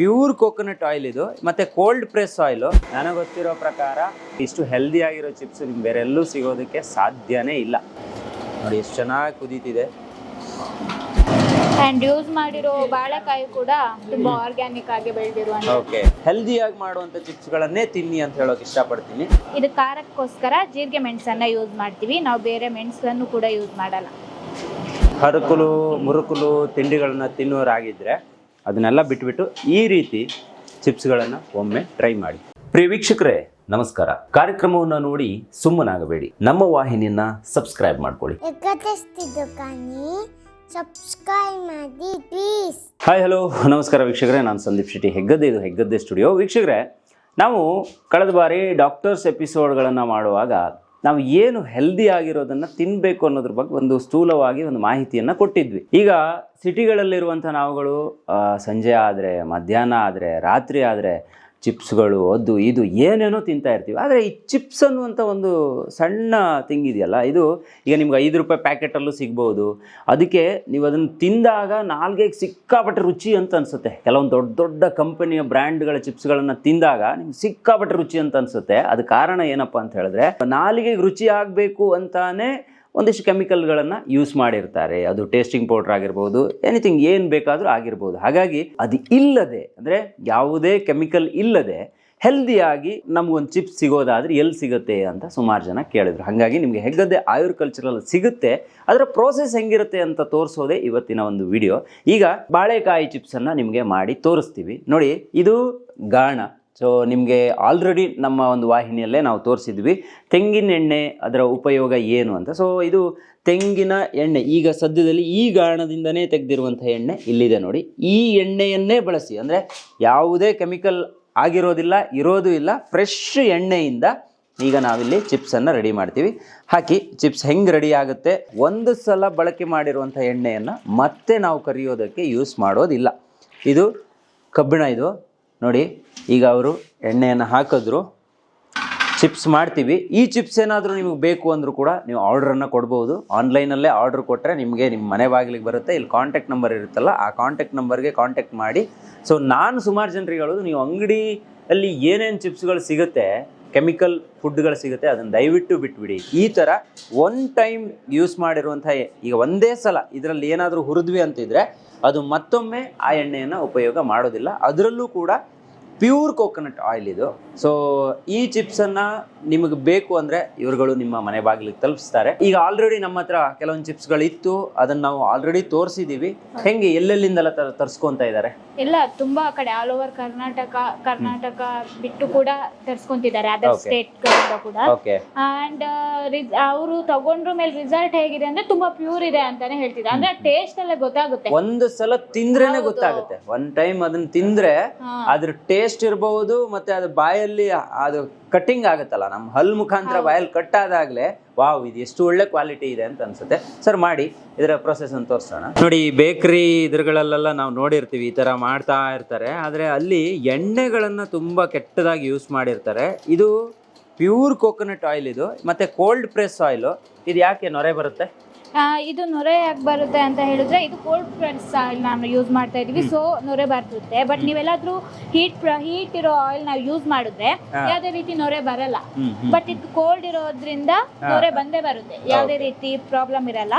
Pure coconut oil ಇದು ಮತ್ತೆ cold press oil. ನನಗೆ ಗೊತ್ತಿರೋ ಪ್ರಕಾರ ಇಷ್ಟು ಹೆಲ್ದಿ ಆಗಿರೋ ಚಿಪ್ಸ್ ನಿಮ್ಗೆ ಬೇರೆಲ್ಲೂ ಸಿಗೋದಕ್ಕೆ ಸಾಧ್ಯನೇ ಇಲ್ಲ. ನೋಡಿ ಎಷ್ಟು ಚೆನ್ನಾಗಿ ಕುದೀತಿದೆ. ಅಂಡ್ ಯೂಸ್ ಮಾಡಿರೋ ಬಾಳೆಕಾಯಿ ಕೂಡ ತುಂಬಾ ಆರ್ಗ್ಯಾನಿಕ್ ಆಗಿ ಬೆಳೆದಿರುವಂತ ಓಕೆ ಹೆಲ್ದಿಯಾಗಿ ಮಾಡುವಂಥ ಚಿಪ್ಸ್ಗಳನ್ನೇ ತಿನ್ನಿ ಅಂತ ಹೇಳೋಕೆ ಇಷ್ಟಪಡ್ತೀನಿ. ಇದು ಖಾರಕ್ಕೋಸ್ಕರ ಜೀರಿಗೆ ಮೆಣಸನ್ನ ಯೂಸ್ ಮಾಡ್ತೀವಿ. ನಾವು ಬೇರೆ ಮೆಣಸನ್ನು ಕೂಡ ಯೂಸ್ ಮಾಡಲ್ಲ. ಹರಕುಲು ಮುರುಕುಲು ತಿಂಡಿಗಳನ್ನ ತಿನ್ನೋರಾಗಿದ್ರೆ ಅದನ್ನೆಲ್ಲ ಬಿಟ್ಬಿಟ್ಟು ಈ ರೀತಿ ಚಿಪ್ಸ್ಗಳನ್ನು ಒಮ್ಮೆ ಟ್ರೈ ಮಾಡಿ. ಪ್ರಿಯ ವೀಕ್ಷಕರೇ ನಮಸ್ಕಾರ. ಕಾರ್ಯಕ್ರಮವನ್ನು ನೋಡಿ ಸುಮ್ಮನಾಗಬೇಡಿ. ನಮ್ಮ ವಾಹಿನಿಯನ್ನ ಸಬ್ಸ್ಕ್ರೈಬ್ ಮಾಡ್ಕೊಳ್ಳಿ. ಸಬ್ಸ್ಕ್ರೈಬ್ ಮಾಡಿ ಪ್ಲೀಸ್ ಹಾಯ್ ಹಲೋ ನಮಸ್ಕಾರ ವೀಕ್ಷಕರೇ ನಾನು ಸಂದೀಪ್ ಶೆಟ್ಟಿ ಹೆಗ್ಗದ್ದೆ ಇದು ಹೆಗ್ಗದ್ದೆ ಸ್ಟುಡಿಯೋ ವೀಕ್ಷಕರೇ ನಾವು ಕಳೆದ ಬಾರಿ ಡಾಕ್ಟರ್ಸ್ ಎಪಿಸೋಡ್ಗಳನ್ನು ಮಾಡುವಾಗ ನಾವು ಏನು ಹೆಲ್ದಿ ಆಗಿರೋದನ್ನು ತಿನ್ನಬೇಕು ಅನ್ನೋದ್ರ ಬಗ್ಗೆ ಒಂದು ಸ್ಥೂಲವಾಗಿ ಒಂದು ಮಾಹಿತಿಯನ್ನು ಕೊಟ್ಟಿದ್ವಿ. ಈಗ ಸಿಟಿಗಳಲ್ಲಿರುವಂಥ ನಾವುಗಳು ಸಂಜೆ ಆದರೆ, ಮಧ್ಯಾಹ್ನ ಆದರೆ, ರಾತ್ರಿ ಆದರೆ ಚಿಪ್ಸ್ಗಳು, ಅದು ಇದು ಏನೇನೋ ತಿಂತಾ ಇರ್ತೀವಿ. ಆದರೆ ಈ ಚಿಪ್ಸ್ ಅನ್ನುವಂಥ ಒಂದು ಸಣ್ಣ ತಿಂಗ್ ಇದೆಯಲ್ಲ, ಇದು ಈಗ ನಿಮ್ಗೆ ಐದು ರೂಪಾಯಿ ಪ್ಯಾಕೆಟಲ್ಲೂ ಸಿಗ್ಬೋದು. ಅದಕ್ಕೆ ನೀವು ಅದನ್ನು ತಿಂದಾಗ ನಾಲ್ಗೆಗೆ ಸಿಕ್ಕಾಪಟ್ಟೆ ರುಚಿ ಅಂತ ಅನಿಸುತ್ತೆ. ಕೆಲವೊಂದು ದೊಡ್ಡ ದೊಡ್ಡ ಕಂಪನಿಯ ಬ್ರ್ಯಾಂಡ್ಗಳ ಚಿಪ್ಸ್ಗಳನ್ನು ತಿಂದಾಗ ನಿಮ್ಗೆ ಸಿಕ್ಕಾಪಟ್ಟೆ ರುಚಿ ಅಂತ ಅನಿಸುತ್ತೆ. ಅದು ಕಾರಣ ಏನಪ್ಪ ಅಂತ ಹೇಳಿದ್ರೆ ನಾಲಿಗೆಗೆ ರುಚಿ ಆಗಬೇಕು ಅಂತಾನೆ ಒಂದಿಷ್ಟು ಕೆಮಿಕಲ್ಗಳನ್ನು ಯೂಸ್ ಮಾಡಿರ್ತಾರೆ. ಅದು ಟೇಸ್ಟಿಂಗ್ ಪೌಡ್ರ್ ಆಗಿರ್ಬೋದು ಎನಿಥಿಂಗ್ ಏನು ಬೇಕಾದರೂ ಆಗಿರ್ಬೋದು. ಹಾಗಾಗಿ ಅದು ಇಲ್ಲದೆ, ಅಂದರೆ ಯಾವುದೇ ಕೆಮಿಕಲ್ ಇಲ್ಲದೆ ಹೆಲ್ದಿಯಾಗಿ ನಮಗೊಂದು ಚಿಪ್ಸ್ ಸಿಗೋದಾದ್ರೆ ಎಲ್ಲಿ ಸಿಗುತ್ತೆ ಅಂತ ಸುಮಾರು ಜನ ಕೇಳಿದ್ರು. ಹಾಗಾಗಿ ನಿಮಗೆ ಹೆಗ್ಗದ್ದೆ ಆಯುರ್ ಕಲ್ಚರಲ್ ಸಿಗುತ್ತೆ. ಅದರ ಪ್ರೋಸೆಸ್ ಹೆಂಗಿರುತ್ತೆ ಅಂತ ತೋರಿಸೋದೇ ಇವತ್ತಿನ ಒಂದು ವಿಡಿಯೋ ಈಗ ಬಾಳೆಕಾಯಿ ಚಿಪ್ಸನ್ನು ನಿಮಗೆ ಮಾಡಿ ತೋರಿಸ್ತೀವಿ. ನೋಡಿ, ಇದು ಗಾಣ. ಸೊ ನಿಮಗೆ ಆಲ್ರೆಡಿ ನಮ್ಮ ಒಂದು ವಾಹಿನಿಯಲ್ಲೇ ನಾವು ತೋರಿಸಿದ್ವಿ. ತೆಂಗಿನ ಎಣ್ಣೆ ಅದರ ಉಪಯೋಗ ಏನು ಅಂತ. ಸೊ ಇದು ತೆಂಗಿನ ಎಣ್ಣೆ. ಈಗ ಸದ್ಯದಲ್ಲಿ ಈ ಕಾರಣದಿಂದನೇ ತೆಗೆದಿರುವಂಥ ಎಣ್ಣೆ ಇಲ್ಲಿದೆ ನೋಡಿ. ಈ ಎಣ್ಣೆಯನ್ನೇ ಬಳಸಿ, ಅಂದರೆ ಯಾವುದೇ ಕೆಮಿಕಲ್ ಆಗಿರೋದಿಲ್ಲ, ಇರೋದು ಇಲ್ಲ ಫ್ರೆಶ್ ಎಣ್ಣೆಯಿಂದ ಈಗ ನಾವಿಲ್ಲಿ ಚಿಪ್ಸನ್ನು ರೆಡಿ ಮಾಡ್ತೀವಿ. ಹಾಕಿ ಚಿಪ್ಸ್ ಹೆಂಗೆ ರೆಡಿ ಆಗುತ್ತೆ? ಒಂದು ಸಲ ಬಳಕೆ ಮಾಡಿರುವಂಥ ಎಣ್ಣೆಯನ್ನು ಮತ್ತೆ ನಾವು ಕರಿಯೋದಕ್ಕೆ ಯೂಸ್ ಮಾಡೋದಿಲ್ಲ. ಇದು ಕಬ್ಬಿಣ ಇದು. ನೋಡಿ, ಈಗ ಅವರು ಎಣ್ಣೆಯನ್ನು ಹಾಕಿದ್ರು. ಚಿಪ್ಸ್ ಮಾಡ್ತೀವಿ. ಈ ಚಿಪ್ಸ್ ಏನಾದರೂ ನಿಮಗೆ ಬೇಕು ಅಂದರೂ ಕೂಡ ನೀವು ಆರ್ಡ್ರನ್ನು ಕೊಡ್ಬೋದು. ಆನ್ಲೈನಲ್ಲೇ ಆರ್ಡ್ರ್ ಕೊಟ್ಟರೆ ನಿಮಗೆ ನಿಮ್ಮ ಮನೆ ಬಾಗಿಲಿಗೆ ಬರುತ್ತೆ. ಇಲ್ಲಿ ಕಾಂಟ್ಯಾಕ್ಟ್ ನಂಬರ್ ಇರುತ್ತಲ್ಲ, ಆ ಕಾಂಟ್ಯಾಕ್ಟ್ ನಂಬರ್ಗೆ ಕಾಂಟ್ಯಾಕ್ಟ್ ಮಾಡಿ. ಸೊ ನಾನು ಸುಮಾರು ಜನರಿಗೆ ಹೇಳೋದು, ನೀವು ಅಂಗಡಿಯಲ್ಲಿ ಏನೇನು ಚಿಪ್ಸ್ಗಳು ಸಿಗುತ್ತೆ ಕೆಮಿಕಲ್ ಫುಡ್ಗಳು ಸಿಗುತ್ತೆ, ಅದನ್ನು ದಯವಿಟ್ಟು ಬಿಟ್ಬಿಡಿ. ಈ ಥರ ಒನ್ ಟೈಮ್ ಯೂಸ್ ಮಾಡಿರುವಂಥ ಈಗ ಒಂದೇ ಸಲ ಇದರಲ್ಲಿ ಏನಾದರೂ ಹುರಿದ್ವಿ ಅಂತಿದ್ರೆ ಅದು ಮತ್ತೊಮ್ಮೆ ಆ ಎಣ್ಣೆಯನ್ನು ಉಪಯೋಗ ಮಾಡೋದಿಲ್ಲ. ಅದರಲ್ಲೂ ಕೂಡ ಪ್ಯೂರ್ ಕೋಕೋನಟ್ ಆಯಿಲ್ ಇದು. ಸೊ ಈ ಚಿಪ್ಸನ್ನು ನಿಮಗೆ ಬೇಕು ಅಂದರೆ ಇವರುಗಳು ನಿಮ್ಮ ಮನೆ ಬಾಗಿಲಿಗೆ ತಲುಪಿಸ್ತಾರೆ. ಈಗ ಆಲ್ರೆಡಿ ನಮ್ಮ ಹತ್ರ ಕೆಲವೊಂದು ಚಿಪ್ಸ್ಗಳಿತ್ತು. ಅದನ್ನು ನಾವು ಆಲ್ರೆಡಿ ತೋರಿಸಿದ್ದೀವಿ ಹೆಂಗೆ ಎಲ್ಲೆಲ್ಲಿಂದೆಲ್ಲ ತರ್ಸ್ಕೊಂತ ಇದ್ದಾರೆ? ಎಲ್ಲ ತುಂಬಾ ಕಡೆ ಆಲ್ ಓವರ್ ಕರ್ನಾಟಕ ಕರ್ನಾಟಕ ಬಿಟ್ಟು ಕೂಡ ತರ್ಸ್ಕೊಂತಿದ್ದಾರೆ. Other Okay. ಸ್ಟೇಟ್ ಕೂಡ. ಓಕೆ ಅಂಡ್ ಅವರು ತಗೊಂಡ್ರ ಮೇಲೆ ರಿಸಲ್ಟ್ ಹೇಗಿದೆ ಅಂದ್ರೆ ತುಂಬಾ ಪ್ಯೂರ್ ಇದೆ ಅಂತಾನೆ ಹೇಳ್ತಿದ್ದಾರೆ. ಅಂದ್ರೆ ಟೇಸ್ಟ್ ಅಲ್ಲೇ ಗೊತ್ತಾಗುತ್ತೆ. ಒಂದು ಸಲ ತಿಂದ್ರೇನೆ ಹೌದು. ಗೊತ್ತಾಗುತ್ತೆ. ಒಂದ್ ಟೈಮ್ ಅದನ್ನ ತಿಂದ್ರೆ ಹಾ. ಅದ್ರ ಟೇಸ್ಟ್ ಇರಬಹುದು ಮತ್ತೆ ಅದು ಬಾಯಲ್ಲಿ ಅದು ಕಟ್ಟಿಂಗ್ ಆಗುತ್ತಲ್ಲ ನಮ್ಮ ಹಲ್ ಮುಖಾಂತರ ಬಾಯಲ್ಲಿ ಕಟ್ ಆದಾಗ್ಲೇ ವಾವ್ ಇದು ಎಷ್ಟು ಒಳ್ಳೆ ಕ್ವಾಲಿಟಿ ಇದೆ ಅಂತ ಅನ್ಸುತ್ತೆ. ಸರ್ ಮಾಡಿ ಇದರ ಪ್ರೊಸೆಸ್ ಅಂತ ತೋರಿಸೋಣ. ನೋಡಿ ಬೇಕರಿ ಇದ್ರಗಳಲ್ಲೆಲ್ಲ ನಾವು ನೋಡಿರ್ತೀವಿ ಈ ಥರ ಮಾಡ್ತಾ ಇರ್ತಾರೆ. ಆದ್ರೆ ಅಲ್ಲಿ ಎಣ್ಣೆಗಳನ್ನು ತುಂಬಾ ಕೆಟ್ಟದಾಗಿ ಯೂಸ್ ಮಾಡಿರ್ತಾರೆ. ಇದು ಪ್ಯೂರ್ ಕೋಕೋನಟ್ ಆಯಿಲ್ ಇದು ಮತ್ತೆ ಕೋಲ್ಡ್ ಪ್ರೆಸ್ ಆಯಿಲ್ ಇದು ಯಾಕೆ ನೊರೆ ಬರುತ್ತೆ? ಇದು ನೊರೆ ಯಾಕೆ ಬರುತ್ತೆ ಅಂತ ಹೇಳಿದ್ರೆ ಇದು ಕೋಲ್ಡ್ ಪ್ರೆಸ್ ಆಯಿಲ್ ನಾನು ಯೂಸ್ ಮಾಡ್ತಾ ಇದೀವಿ ಸೊ ನೊರೆ ಬರ್ತದೆ ಬಟ್ ನೀವೆಲ್ಲಾದ್ರೂ ಹೀಟ್ ಹೀಟ್ ಇರೋ ಆಯಿಲ್ ನಾವು ಯೂಸ್ ಮಾಡಿದ್ರೆ. ಯಾವುದೇ ರೀತಿ ನೊರೆ ಬರಲ್ಲ. ಬಟ್ ಇದು ಕೋಲ್ಡ್ ಇರೋದ್ರಿಂದ ನೊರೆ ಬಂದೇ ಬರುತ್ತೆ. ಯಾವುದೇ ರೀತಿ ಪ್ರಾಬ್ಲಮ್ ಇರಲ್ಲ.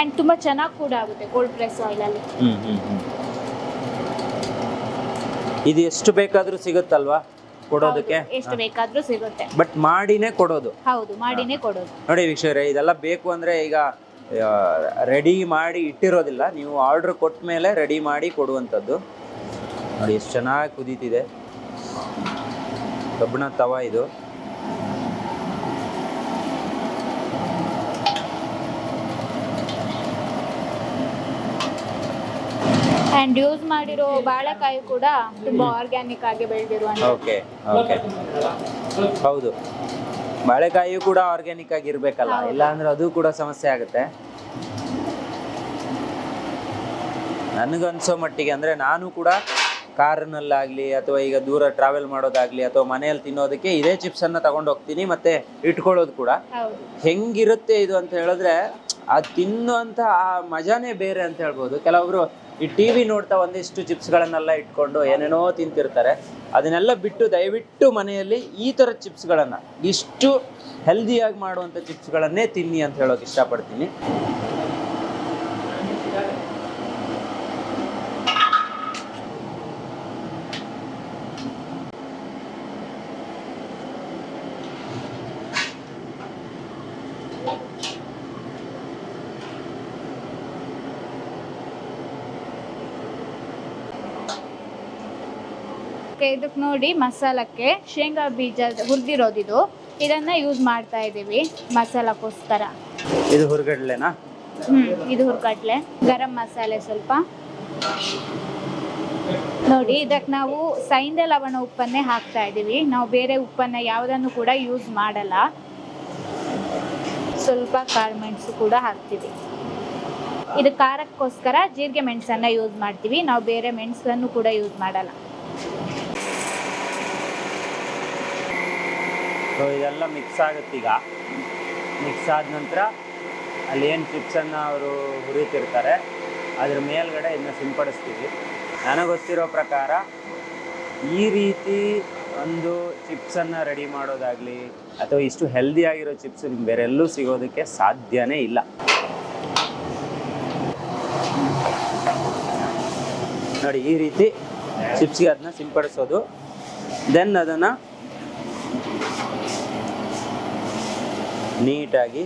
ಅಂಡ್ ತುಂಬಾ ಚೆನ್ನಾಗಿ ಕೂಡ ಆಗುತ್ತೆ ಕೋಲ್ಡ್ ಪ್ರೆಸ್ ಆಯಿಲ್ ಅಲ್ಲಿ. ಇದು ಎಷ್ಟು ಬೇಕಾದರೂ ಸಿಗುತ್ತಲ್ವಾ? ಕೊಡೋದಕ್ಕೆ? ಎಷ್ಟು ಬೇಕಾದ್ರೂ ಸಿಗುತ್ತೆ. ಬಟ್ ಮಾಡಿನೇ ಕೊಡೋದು. ಹೌದು ಮಾಡಿನೇ ಕೊಡೋದು. ನೋಡಿ ವೀಕ್ಷಕರೇ ಇದೆಲ್ಲ ಬೇಕು ಅಂದ್ರೆ ಈಗ ರೆಡಿ ಮಾಡಿ ಇಟ್ಟಿರೋದಿಲ್ಲ. ನೀವು ಆರ್ಡರ್ ಕೊಟ್ಟ ಮೇಲೆ ರೆಡಿ ಮಾಡಿ ಕೊಡುವಂಥದ್ದು. ನೋಡಿ ಎಷ್ಟು ಚೆನ್ನಾಗಿ ಕುದೀತಿದೆ. ಕಬ್ಬಿಣ ತವ ಇದು. ಅಂಡ್ ಯೂಸ್ ಮಾಡಿರೋ ಬಾಳೆಕಾಯಿ ಕೂಡ ತುಂಬಾ ಆರ್ಗ್ಯಾನಿಕ್ ಆಗಿ ಬೆಳೆದಿರುವಂತ ಓಕೆ ಓಕೆ ಹೌದು. ಬಾಳೆಕಾಯಿಯು ಕೂಡ ಆರ್ಗ್ಯಾನಿಕ್ ಆಗಿ ಇರ್ಬೇಕಲ್ಲ ಇಲ್ಲ ಅಂದ್ರೆ ಅದು ಕೂಡ ಸಮಸ್ಯೆ ಆಗುತ್ತೆ. ನನಗನ್ಸೋ ಮಟ್ಟಿಗೆ ಅಂದ್ರೆ ನಾನು ಕೂಡ ಕಾರಿನಲ್ಲಾಗ್ಲಿ ಅಥವಾ ಈಗ ದೂರ ಟ್ರಾವೆಲ್ ಮಾಡೋದಾಗ್ಲಿ ಅಥವಾ ಮನೆಯಲ್ಲಿ ತಿನ್ನೋದಕ್ಕೆ ಇದೇ ಚಿಪ್ಸ್ ಅನ್ನ ತಗೊಂಡು ಹೋಗ್ತೀನಿ ಮತ್ತೆ ಇಟ್ಕೊಳ್ಳೋದು ಕೂಡ. ಹೆಂಗಿರುತ್ತೆ ಇದು ಅಂತ ಹೇಳಿದ್ರೆ ಅದು ತಿನ್ನುವಂತ ಆ ಮಜಾನೇ ಬೇರೆ ಅಂತ ಹೇಳ್ಬೋದು. ಕೆಲವೊಬ್ರು ಈ ಟಿ ವಿ ನೋಡ್ತಾ ಒಂದಿಷ್ಟು ಚಿಪ್ಸ್ಗಳನ್ನೆಲ್ಲ ಇಟ್ಕೊಂಡು ಏನೇನೋ ತಿಂತಿರ್ತಾರೆ. ಅದನ್ನೆಲ್ಲ ಬಿಟ್ಟು ದಯವಿಟ್ಟು ಮನೆಯಲ್ಲಿ ಈ ಥರ ಚಿಪ್ಸ್ಗಳನ್ನು ಇಷ್ಟು ಹೆಲ್ದಿಯಾಗಿ ಮಾಡುವಂಥ ಚಿಪ್ಸ್ಗಳನ್ನೇ ತಿನ್ನಿ ಅಂತ ಹೇಳೋಕೆ ಇಷ್ಟಪಡ್ತೀನಿ. ಇದಕ್ಕೆ ನೋಡಿ ಮಸಾಲಕ್ಕೆ ಶೇಂಗಾ ಬೀಜ ಹುರಿದಿರೋದಿದು. ಇದನ್ನ ಯೂಸ್ ಮಾಡ್ತಾ ಇದ್ದೀವಿ ಮಸಾಲಕ್ಕೋಸ್ಕರ. ಇದು ಹುರ್ಗಡ್ಲೆನಾ? ಹ್ಮ್ ಇದು ಹುರ್ಗಡ್ಲೆ. ಗರಂ ಮಸಾಲೆ ಸ್ವಲ್ಪ. ನೋಡಿ ಇದಕ್ಕೆ ನಾವು ಸೈಂದ ಲವಣ ಉಪ್ಪನ್ನೇ ಹಾಕ್ತಾ ಇದ್ದೀವಿ ನಾವು ಬೇರೆ ಉಪ್ಪನ್ನ ಯಾವುದನ್ನು ಕೂಡ ಯೂಸ್ ಮಾಡಲ್ಲ. ಸ್ವಲ್ಪ ಕಾಳು ಮೆಣಸು ಕೂಡ ಹಾಕ್ತೀವಿ. ಇದು ಖಾರಕ್ಕೋಸ್ಕರ ಜೀರಿಗೆ ಮೆಣಸನ್ನ ಯೂಸ್ ಮಾಡ್ತೀವಿ. ನಾವು ಬೇರೆ ಮೆಣಸನ್ನು ಕೂಡ ಯೂಸ್ ಮಾಡಲ್ಲ. ಸೊ ಇದೆಲ್ಲ ಮಿಕ್ಸ್ ಆಗುತ್ತೆ ಈಗ. ಮಿಕ್ಸ್ ಆದ ನಂತರ ಅಲ್ಲಿ ಏನು ಚಿಪ್ಸನ್ನು ಅವರು ಹುರಿತಿರ್ತಾರೆ, ಅದ್ರ ಮೇಲ್ಗಡೆ ಇದನ್ನ ಸಿಂಪಡಿಸ್ತೀವಿ. ನನಗೆ ಗೊತ್ತಿರೋ ಪ್ರಕಾರ ಈ ರೀತಿ ಒಂದು ಚಿಪ್ಸನ್ನು ರೆಡಿ ಮಾಡೋದಾಗಲಿ ಅಥವಾ ಇಷ್ಟು ಹೆಲ್ದಿ ಆಗಿರೋ ಚಿಪ್ಸ್ ಬೇರೆಲ್ಲೂ ಸಿಗೋದಕ್ಕೆ ಸಾಧ್ಯನೇ ಇಲ್ಲ. ನೋಡಿ, ಈ ರೀತಿ ಚಿಪ್ಸ್ಗೆ ಅದನ್ನ ಸಿಂಪಡಿಸೋದು. ದೆನ್ ಅದನ್ನು ನೀಟಾಗಿ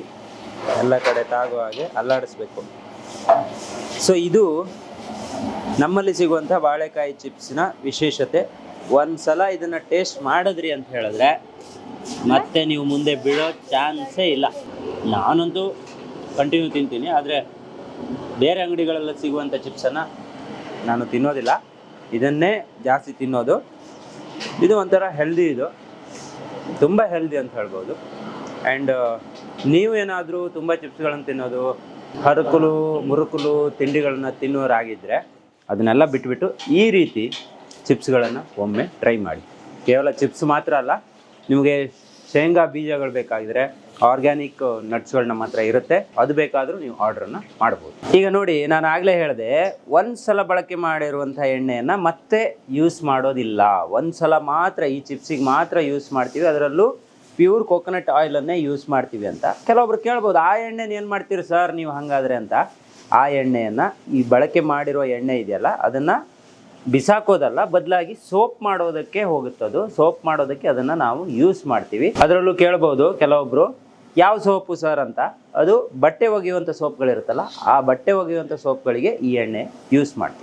ಎಲ್ಲ ಕಡೆ ತಾಗುವ ಹಾಗೆ ಅಲ್ಲಾಡಿಸ್ಬೇಕು. ಸೊ ಇದು ನಮ್ಮಲ್ಲಿ ಸಿಗುವಂಥ ಬಾಳೆಕಾಯಿ ಚಿಪ್ಸ್ನ ವಿಶೇಷತೆ. ಒಂದು ಸಲ ಇದನ್ನು ಟೇಸ್ಟ್ ಮಾಡಿದ್ರಿ ಅಂತ ಹೇಳಿದ್ರೆ ಮತ್ತೆ ನೀವು ಮುಂದೆ ಬಿಡೋ ಚಾನ್ಸೇ ಇಲ್ಲ. ನಾನಂತೂ ಕಂಟಿನ್ಯೂ ತಿಂತೀನಿ, ಆದರೆ ಬೇರೆ ಅಂಗಡಿಗಳಲ್ಲಿ ಸಿಗುವಂಥ ಚಿಪ್ಸನ್ನು ನಾನು ತಿನ್ನೋದಿಲ್ಲ. ಇದನ್ನೇ ಜಾಸ್ತಿ ತಿನ್ನೋದು. ಇದು ಒಂಥರ ಹೆಲ್ದಿ ಇದು. ತುಂಬ ಹೆಲ್ದಿ ಅಂತ ಹೇಳ್ಬೋದು. ಆ್ಯಂಡ್ ನೀವು ಏನಾದರೂ ತುಂಬ ಚಿಪ್ಸ್ಗಳನ್ನು ತಿನ್ನೋದು, ಹರಕುಲು, ಮುರುಕುಲು ತಿಂಡಿಗಳನ್ನು ತಿನ್ನೋರಾಗಿದ್ದರೆ ಅದನ್ನೆಲ್ಲ ಬಿಟ್ಬಿಟ್ಟು ಈ ರೀತಿ ಚಿಪ್ಸ್ಗಳನ್ನು ಒಮ್ಮೆ ಟ್ರೈ ಮಾಡಿ. ಕೇವಲ ಚಿಪ್ಸ್ ಮಾತ್ರ ಅಲ್ಲ, ನಿಮಗೆ ಶೇಂಗಾ ಬೀಜಗಳು ಬೇಕಾಗಿದ್ರೆ ಆರ್ಗ್ಯಾನಿಕ್ ನಟ್ಸ್ಗಳು ನಮ್ಮ ಹತ್ರ ಇರುತ್ತೆ, ಅದು ಬೇಕಾದರೂ ನೀವು ಆರ್ಡ್ರನ್ನು ಮಾಡ್ಬೋದು. ಈಗ ನೋಡಿ, ನಾನು ಆಗಲೇ ಹೇಳಿದೆ ಒಂದು ಸಲ ಬಳಕೆ ಮಾಡಿರುವಂಥ ಎಣ್ಣೆಯನ್ನು ಮತ್ತೆ ಯೂಸ್ ಮಾಡೋದಿಲ್ಲ. ಒಂದು ಸಲ ಮಾತ್ರ ಈ ಚಿಪ್ಸಿಗೆ ಮಾತ್ರ ಯೂಸ್ ಮಾಡ್ತೀವಿ, ಅದರಲ್ಲೂ ಪ್ಯೂರ್ ಕೋಕೋನಟ್ ಆಯಿಲನ್ನೇ ಯೂಸ್ ಮಾಡ್ತೀವಿ ಅಂತ. ಕೆಲವೊಬ್ರು ಕೇಳ್ಬೋದು, ಆ ಎಣ್ಣೆನ ಏನು ಮಾಡ್ತೀರಿ ಸರ್ ನೀವು ಹಾಗಾದ್ರೆ? ಅಂತ. ಆ ಎಣ್ಣೆಯನ್ನು ಈ ಬಳಕೆ ಮಾಡಿರೋ ಎಣ್ಣೆ ಇದೆಯಲ್ಲ, ಅದನ್ನು ಬಿಸಾಕೋದಲ್ಲ, ಬದಲಾಗಿ ಸೋಪ್ ಮಾಡೋದಕ್ಕೆ ಹೋಗುತ್ತದು. ಸೋಪ್ ಮಾಡೋದಕ್ಕೆ ಅದನ್ನು ನಾವು ಯೂಸ್ ಮಾಡ್ತೀವಿ. ಅದರಲ್ಲೂ ಕೇಳ್ಬೋದು, ಕೆಲವೊಬ್ರು, ಯಾವ ಸೋಪು ಸರ್? ಅಂತ. ಅದು ಬಟ್ಟೆ ಒಗೆಯುವಂಥ ಸೋಪ್ಗಳಿರುತ್ತಲ್ಲ, ಆ ಬಟ್ಟೆ ಒಗೆಯುವಂಥ ಸೋಪ್ಗಳಿಗೆ ಈ ಎಣ್ಣೆ ಯೂಸ್ ಮಾಡ್ತೀವಿ.